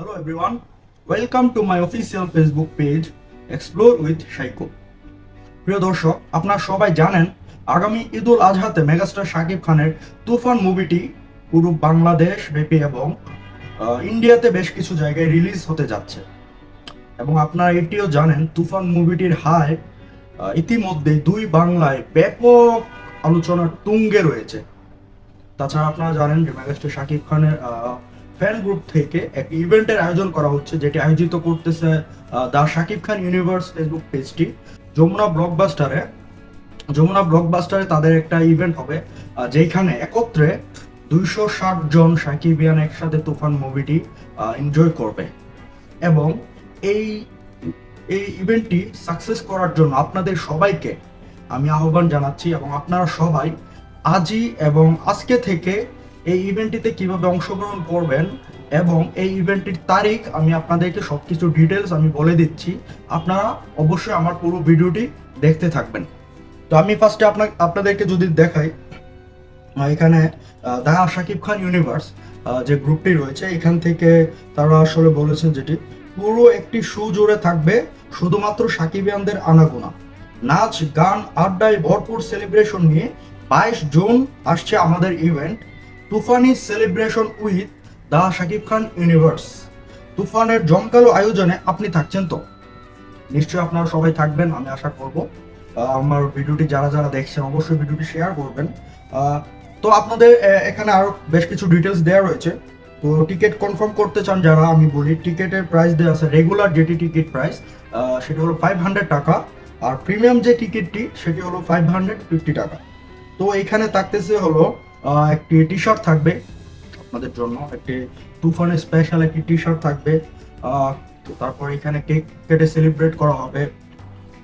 Hello everyone, welcome to my official Facebook page Explore with Shaiko. প্রিয় দর্শক আপনারা সবাই জানেন আগামী ঈদুল আজহাতে মেগাস্টার শাকিব খানের তুফান মুভিটি পুরো বাংলাদেশ ব্যাপী এবং ইন্ডিয়াতে বেশ কিছু জায়গায় রিলিজ হতে যাচ্ছে। এবং আপনারা এটিও জানেন তুফান মুভিটির আহ, ইতিমধ্যে দুই বাংলায় ব্যাপক আলোচনার তুঙ্গে রয়েছে। তাছাড়া আপনারা জানেন যে মেগাস্টার শাকিব খানের ফ্যান গ্রুপ থেকে এক ইভেন্টের আয়োজন করা হচ্ছে, যেটি আয়োজিত করতেছে the Shakib Khan universe Facebook পেজটি যমুনা ব্লকবাস্টারে যমুনা ব্লকবাস্টারে তাদের একটা ইভেন্ট হবে যেখানে একত্রে দুইশো ষাট জন সাকিবিয়ান একসাথে তুফান মুভিটি এনজয় করবে। এবং এই এই ইভেন্টটি সাকসেস করার জন্য আপনাদের সবাইকে আমি আহ্বান জানাচ্ছি এবং আপনারা সবাই আজই এবং আজকে থেকে এই ইভেন্টটিতে কীভাবে অংশগ্রহণ করবেন এবং এই ইভেন্টটির তারিখ আমি আপনাদেরকে সব কিছু ডিটেলস আমি বলে দিচ্ছি। আপনারা অবশ্যই আমার পুরো ভিডিওটি দেখতে থাকবেন। তো আমি ফার্স্টে আপনার আপনাদেরকে যদি দেখাই এখানে দা শাকিব খান ইউনিভার্স যে গ্রুপটি রয়েছে, এখান থেকে তারা আসলে বলেছেন যেটি, পুরো একটি শু জুড়ে থাকবে শুধুমাত্র সাকিবিয়ানদের আনাগোনা। নাচ, গান, আড্ডায় ভরপুর সেলিব্রেশন নিয়ে বাইশ জুন আসছে আমাদের event তুফানি celebration with the Shakib Khan universe তুফানের জমকালো আয়োজনে আপনি থাকছেন তো? নিশ্চয়ই আপনারা সবাই থাকবেন, আমি আশা করব। আমার ভিডিওটি যারা যারা দেখছেন, অবশ্যই ভিডিওটি শেয়ার করবেন। তো আপনাদের এখানে আরও বেশ কিছু ডিটেলস দেওয়া রয়েছে। তো টিকিট কনফার্ম করতে চান যারা, আমি বলি টিকিটের প্রাইস দেওয়া আছে রেগুলার যেটি টিকিট প্রাইস সেটি হলো ফাইভ হান্ড্রেড টাকা। আর প্রিমিয়াম যে টিকিটটি সেটি হলো ফাইভ হান্ড্রেড ফিফটি টাকা। তো এখানে থাকতেছে হলো একটি টি শার্ট থাকবে। আপনাদের জন্য একটি তুফানের স্পেশাল একটি টি শার্ট থাকবে তো তারপর এখানে কেক কেটে সেলিব্রেট করা হবে।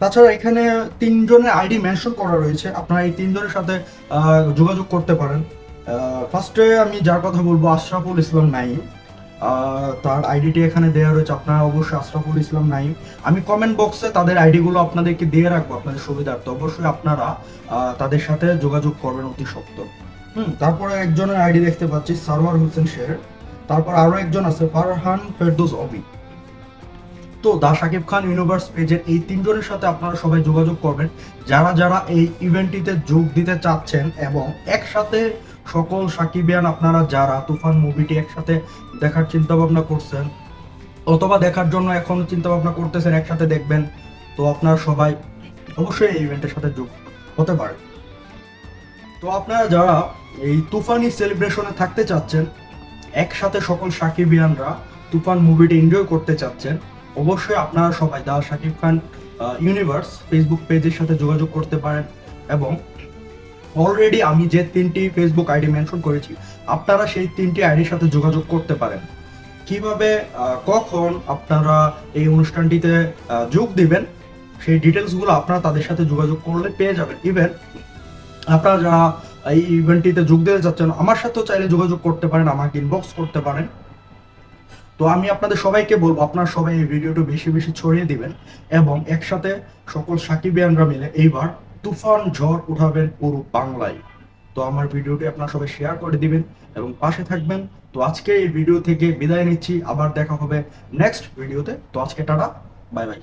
তাছাড়া এখানে তিনজনের আইডি মেনশন করা রয়েছে। আপনারা এই তিনজনের সাথে যোগাযোগ করতে পারেন। ফার্স্টে আমি যার কথা বলব আশরাফুল ইসলাম আহ, তার আইডিটি এখানে দেওয়া রয়েছে। আপনারা অবশ্যই আশরাফুল ইসলাম নাইম আমি কমেন্ট বক্সে তাদের আইডিগুলো আপনাদেরকে দিয়ে রাখব আপনাদের সুবিধার্থে। অবশ্যই আপনারা তাদের সাথে যোগাযোগ করবেন অতি সত্য হুম। তারপরে একজনের আইডি দেখতে পাচ্ছি, সারওয়ার হোসেন শের। তারপর আরও একজন আছে, ফারহান ফেরদৌস অবি। তো দা শাকিব খান ইউনিভার্স পেজের এই তিনজনের সাথে আপনারা সবাই যোগাযোগ করবেন। যারা যারা এই ইভেন্টটিতে যোগ দিতে চাচ্ছেন এবং একসাথে সকল সাকিবিয়ান আপনারা যারা তুফান মুভিটি একসাথে দেখার চিন্তা ভাবনা করছেন, অথবা দেখার জন্য এখন চিন্তা ভাবনা করতেছেন, একসাথে দেখবেন, তো আপনারা সবাই অবশ্যই এই ইভেন্টের সাথে যোগ হতে পারে। তো আপনারা যারা এই তুফানি সেলিব্রেশনে থাকতে চাচ্ছেন, একসাথে সকল সাকিবিয়ানরা তুফান মুভিটি এনজয় করতে চাচ্ছেন, অবশ্যই আপনারা সবাই the Shakib Khan universe Facebook পেজের সাথে যোগাযোগ করতে পারেন এবং অলরেডি আমি যে তিনটি ফেসবুক আইডি মেনশন করেছি, আপনারা সেই তিনটি আইডির সাথে যোগাযোগ করতে পারেন। কীভাবে কখন আপনারা এই অনুষ্ঠানটিতে যোগ দিবেন, সেই ডিটেলসগুলো আপনারা তাদের সাথে যোগাযোগ করলে পেয়ে যাবেন। ইভেন আপনারা যারা এই ইভেন্টটিতে যোগ দিতে চাচ্ছেন, আমার সাথেও চাইলে যোগাযোগ করতে পারেন, আমাকে ইনবক্স করতে পারেন। তো আমি আপনাদের সবাইকে বলব, আপনারা সবাই এই ভিডিওটা বেশি বেশি ছড়িয়ে দিবেন এবং একসাথে সকল সাকিবিয়ানরা মিলে এইবার তুফান ঝড় উঠাবেন পুরো বাংলায়। তো আমার ভিডিওটি আপনারা সবাই শেয়ার করে দিবেন এবং পাশে থাকবেন। তো আজকে এই ভিডিও থেকে বিদায় নিচ্ছি, আবার দেখা হবে নেক্সট ভিডিওতে তো আজকে টাটা বাই বাই